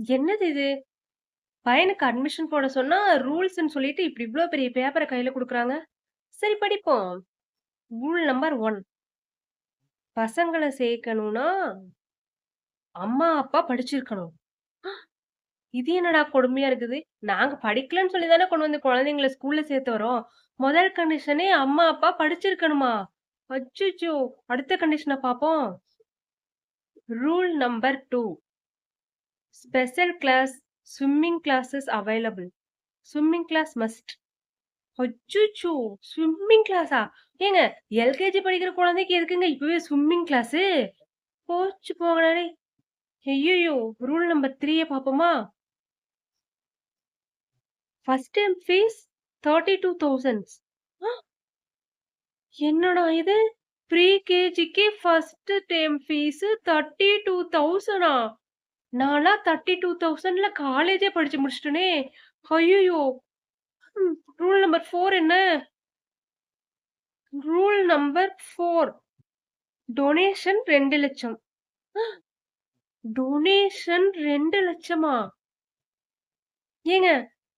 என்னது இது? பையனுக்கு அட்மிஷன் போட சொன்னா, ரூல்ஸ்ன்னு சொல்லிட்டு இப்படி இவ்ளோ பெரிய பேப்பர கையில குடுக்குறாங்க. சரி படிப்போம். ரூல் நம்பர் 1 பசங்கள சேர்க்கணும்னா, அம்மா, அப்பா படிச்சிருக்கணும். இது என்னடா கொடுமையா இருக்குது? நாங்க படிக்கலன்னு சொல்லி தானே கொண்டு வந்து குழந்தைங்கள ஸ்கூல்ல சேர்த்து வரோம். முதல் கண்டிஷனே அம்மா, அப்பா படிச்சிருக்கணுமா? அச்சச்சோ! அடுத்த கண்டிஷன பாப்போம். Rule number 2 special class, swimming classes available. Swimming class must. அச்சுச்சோ ஸ்விம்மிங் கிளாஸா? ஏங்க எல்கேஜி படிக்கிற குழந்தைக்கு எதுக்குங்க இப்பவே ஸ்விம்மிங் கிளாஸு? போச்சு போங்கடா ஐயோ ரூல் நம்பர் த்ரீயை பார்ப்போமா ஃபர்ஸ்ட் டைம் ஃபீஸ் 32,000 ஆ! என்னடா இது? ப்ரீ கேஜிக்கு ஃபர்ஸ்ட் டேர்ம் ஃபீஸ் 32,000ஆ? நான்லாம் 32,000ல காலேஜே படிச்சு முடிச்சிட்டேனே ஐயோ ரூல் நம்பர் ஃபோர் என்ன? ரூல் நம்பர் ஃபோர் டொனேஷன் ரெண்டு லட்சம் டொனேஷன் 2,00,000மா? ஏங்க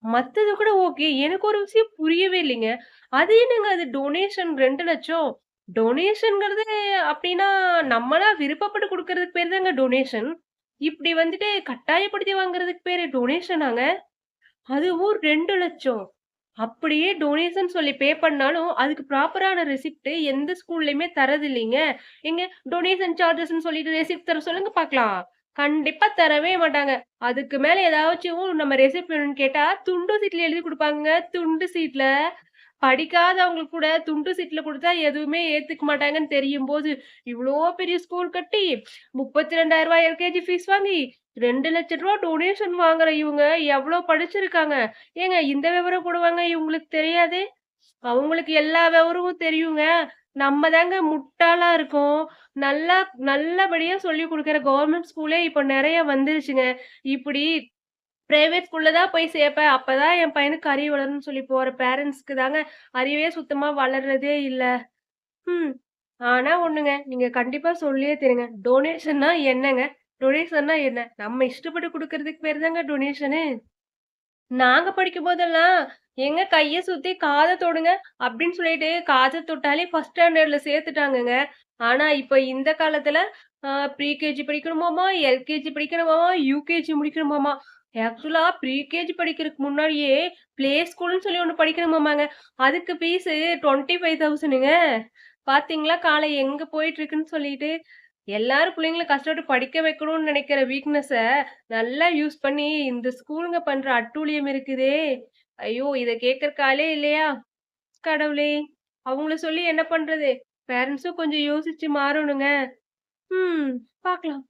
மத்தது கூட ஓகே. எனக்கு ஒரு விஷயம் புரியவே இல்லைங்க. அது என்னங்க அது டொனேஷன் 2,00,000 டொனேஷன்ங்கிறது அப்படின்னா நம்மளா விருப்பப்பட்டு கொடுக்கறதுக்கு பேர் தாங்க டொனேஷன். இப்படி வந்துட்டு கட்டாயப்படுத்தி வாங்குறதுக்கு பேரு டொனேஷனாங்க? அதுவும் 2,00,000 அப்படியே டொனேஷன் சொல்லி பே பண்ணாலும், அதுக்கு ப்ராப்பரான ரெசிப்ட் எந்த ஸ்கூல்லயுமே தரதில்லைங்க. எங்க டொனேஷன் சார்ஜஸ்ன்னு சொல்லிட்டு ரெசிப்ட் தர சொல்லுங்க பாக்கலாம். கண்டிப்பா தரவே மாட்டாங்க. அதுக்கு மேல ஏதாச்சும் நம்ம ரெசிப்ட் வேணும்னு கேட்டா, துண்டு சீட்ல எழுதி கொடுப்பாங்க துண்டு சீட்ல. படிக்காதவங்களுக்கு கூட துண்டு சீட்டில் கொடுத்தா எதுவுமே ஏற்றுக்க மாட்டாங்கன்னு தெரியும் போது இவ்வளோ பெரிய ஸ்கூல் கட்டி, முப்பத்தி ரெண்டாயிரம் ரூபாய் எல்கேஜி ஃபீஸ் வாங்கி, ரெண்டு லட்ச ரூபா டொனேஷன் வாங்குற இவங்க எவ்வளோ படிச்சிருக்காங்க? ஏங்க இந்த விவரம் போடுவாங்க இவங்களுக்கு தெரியாது? அவங்களுக்கு எல்லா விவரமும் தெரியுங்க. நம்ம தாங்க முட்டாளா இருக்கோம். நல்லா நல்லபடியா சொல்லிக் கொடுக்குற கவர்மெண்ட் ஸ்கூலே இப்ப நிறைய வந்துருச்சுங்க. இப்படி பிரைவேட் ஸ்கூல்ல தான் போய் சேர்ப்பேன். அப்பதான் என் பையனுக்கு அறிவு வளரும்னு சொல்லி போற பேரண்ட்ஸ்க்கு தாங்க அறிவே சுத்தமா வளர்றதே இல்ல. ம். ஆனா ஒண்ணுங்க, நீங்க கண்டிப்பா சொல்லியே தெரியுங்க டொனேஷன்னா என்னங்க? டொனேஷன்னா என்ன? நம்ம இஷ்டப்பட்டு கொடுக்கறதுக்கு பேர் தாங்க டொனேஷனு. நாங்க படிக்கும்போதெல்லாம், எங்க கைய சுத்தி காதை தொடுங்க" அப்படின்னு சொல்லிட்டு காதை தொட்டாலே ஃபர்ஸ்ட் ஸ்டாண்டர்ட்ல சேர்த்துட்டாங்கங்க. ஆனா இப்ப இந்த காலத்துல ப்ரீகேஜி படிக்கணுமாமா, எல்கேஜி படிக்கணுமாமா, யூகேஜி முடிக்கணுமாமா. ஆக்சுவலா ப்ரீகேஜி படிக்கிறதுக்கு முன்னாடியே ப்ளே ஸ்கூல்னு சொல்லி ஒன்று படிக்கணுமாமாங்க. அதுக்கு ஃபீஸு 25,000ங்க. பாத்தீங்களா காலை எங்க போயிட்டுருக்குன்னு சொல்லிட்டு. எல்லாரும் பிள்ளைங்களும் கஷ்டப்பட்டு படிக்க வைக்கணும்னு நினைக்கிற வீக்னஸை நல்லா யூஸ் பண்ணி இந்த ஸ்கூலுங்க பண்ற அட்டூழியம் இருக்குதே! ஐயோ! இதை கேட்கறக்காலே இல்லையா? கடவுளே! அவங்கள சொல்லி என்ன பண்றது? பேரண்ட்ஸும் கொஞ்சம் யோசிச்சு மாறணுங்க. ம். பார்க்கலாம்